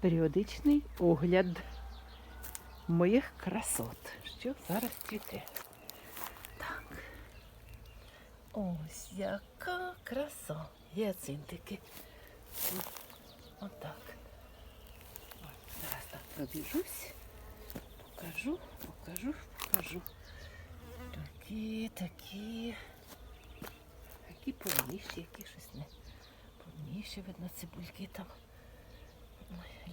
періодичний огляд моїх красот, що зараз цвіте. Так. Ось яка краса. Гіацинтики. Отак. Зараз так пробіжусь. Покажу, покажу, покажу. Такі, такі. Які повніші, які щось не повніші, видно, цибульки там.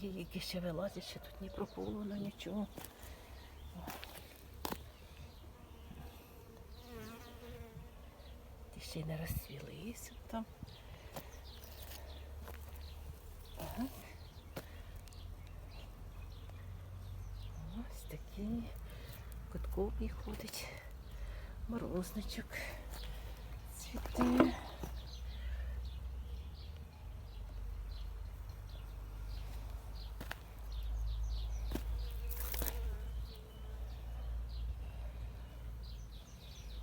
Є які ще вилазять, ще тут ні прополоно, нічого. Ті ще й не розцвілися там. Ось такі куткові ходить. Морозничок цвіте.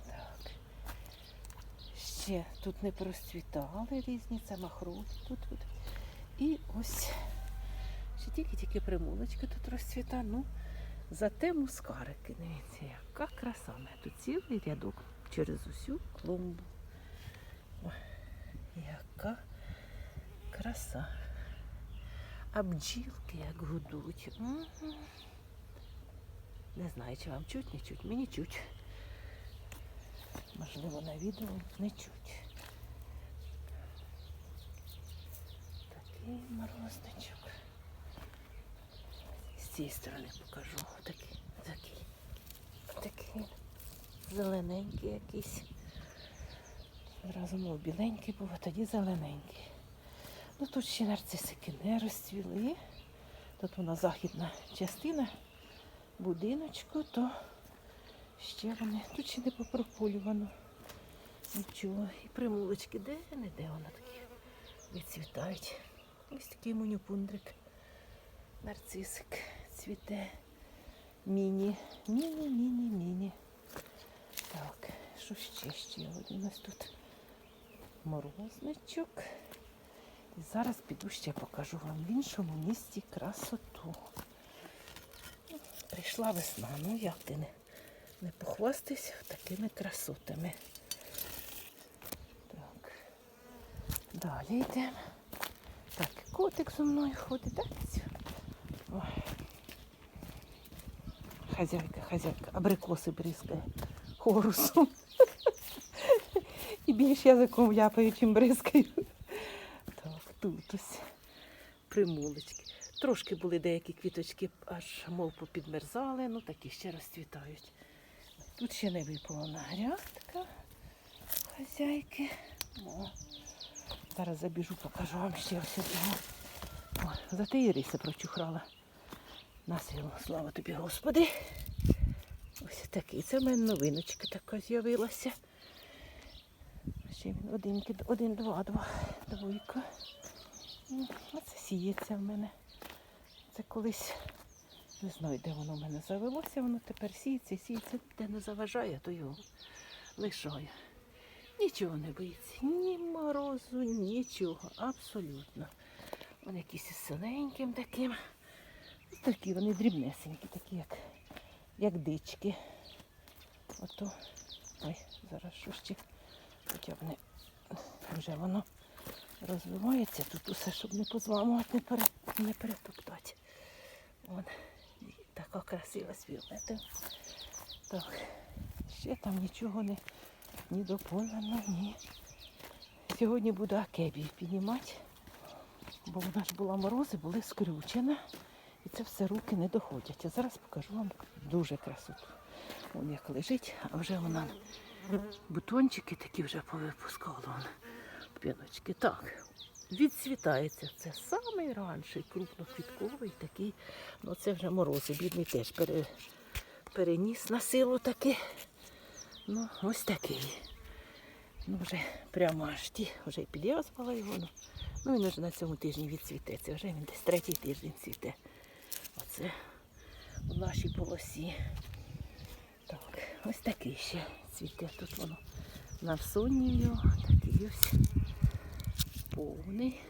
Так. Ще тут не просвітали різні, це махрут тут. тут. І ось ще тільки-тільки примулочка тут розцвіта. Ну, зате мускарики. Дивіться, яка краса. У мене Тут цілий рядок через усю клумбу. Ой, яка краса. А бджілки як гудуть. Мгм. Не знаю, чи вам чуть, не чуть. Мені чуть. Можливо, на відео не чуть. Такий морозничок. З цієї сторони покажу. Такий, такий, такий зелененький якийсь. Зразу мов біленький був, а тоді зелененький. Ну тут ще нарцисики не розцвіли. Тут вона західна частина будиночку, то ще вони. Тут ще не попрополювано. Нічого. І примулочки, де не де вона такі відцвітають. Ось такий монюпундрик. Нарцисик цвіте. Міні. Міні, міні, міні. Так, що ще ще? От у нас тут морозничок. І зараз піду ще покажу вам в іншому місті красоту. Прийшла весна, ну як ти не, не похвастайся такими красотами. Так. Далі йдемо. Так, котик зі мною ходить, так? Ой. Хазяйка, хазяйка, абрикоси бризкає хорусом. І більш язиком ляпаю, чим бризкаю. Так, тут ось примулочки. Трошки були деякі квіточки, аж мов попідмерзали, ну такі ще розцвітають. Тут ще не випала грядка хазяйки. О, зараз забіжу, покажу вам ще одного. О, зате Іриса прочухрала. На силу, слава тобі, Господи. Ось такий. Це в мене новиночка така з'явилася. Ще він один, один, два, два, двойка. Оце сіється в мене. Це колись, не знаю, де воно в мене завелося, воно тепер сіється, сіється, де не заважає, то його лишаю. Нічого не боїться, ні морозу, нічого, абсолютно. Вони якісь із синеньким таким. Такі вони дрібнесенькі, такі, як, як дички. Ото. Ой, зараз що ще. Хоча не вже воно розвивається тут усе, щоб не позламувати, не, пере, не перетоптати. Вон така красива світлета. Так, ще там нічого не ні доповнено, ні. Сьогодні буду акебію піднімати, бо вона ж була морози, були скрючена. І це все руки не доходять. А зараз покажу вам дуже красоту. Вон як лежить, а вже вона бутончики такі вже повипускала. Піночки. Так, відцвітається. Це самий ранший, крупноквітковий такий. Ну це вже морози. Бідний теж пере, переніс на силу таки. Ну, ось такий. Ну, вже прямо аж ті, вже і підв'язувала його. Ну, ну він вже на цьому тижні відцвітеться. Вже він десь третій тиждень цвіте. Оце у нашій полосі. Так, ось такий ще цвіте. Тут воно на всонні його. Такий ось повний.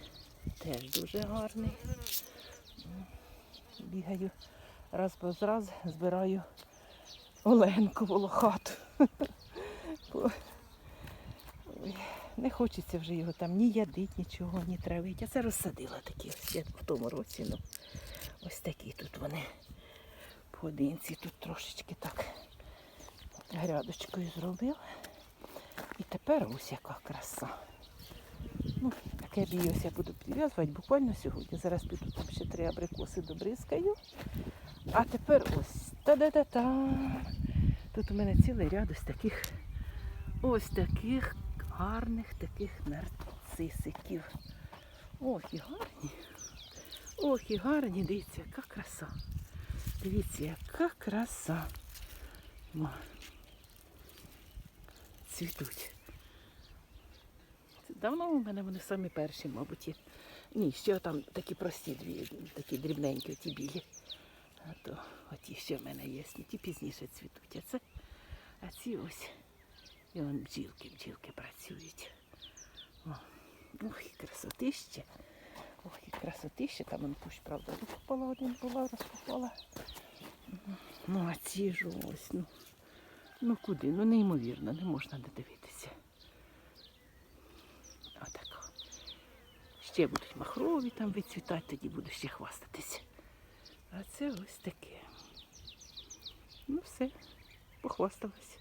Теж дуже гарний. Бігаю раз по раз, збираю Оленку волохату. Не хочеться вже його там ні ядить, нічого, ні травить. Я це розсадила такі ось в тому році. Ну, ось такі тут вони поодинці. Тут трошечки так грядочкою зробив. І тепер ось яка краса. Ну, бій я буду підв'язувати буквально сьогодні. Зараз піду там ще три абрикоси добризкаю. А тепер ось та-да-да-та. Тут у мене цілий ряд ось таких ось таких гарних таких нарцисиків. Ох, і гарні. Ох, і гарні, дивіться, яка краса. Дивіться, яка краса. Цвітуть. Давно у мене вони самі перші, мабуть. Ні, ще там такі прості дві, такі дрібненькі, ті білі. А то оті ще в мене є, ті пізніше цвітуть. А це, а ці ось. І вон бджілки, бджілки працюють. О, ох, і красотище. Ох, і красотище. Там он кущ, правда, розкопала один була, розкопала. Ну, а ці ж ось, ну. Ну куди? Ну неймовірно, не можна не Ще будуть махрові там відцвітати, тоді буду ще хвастатися. А це ось таке. Ну все, похвасталась.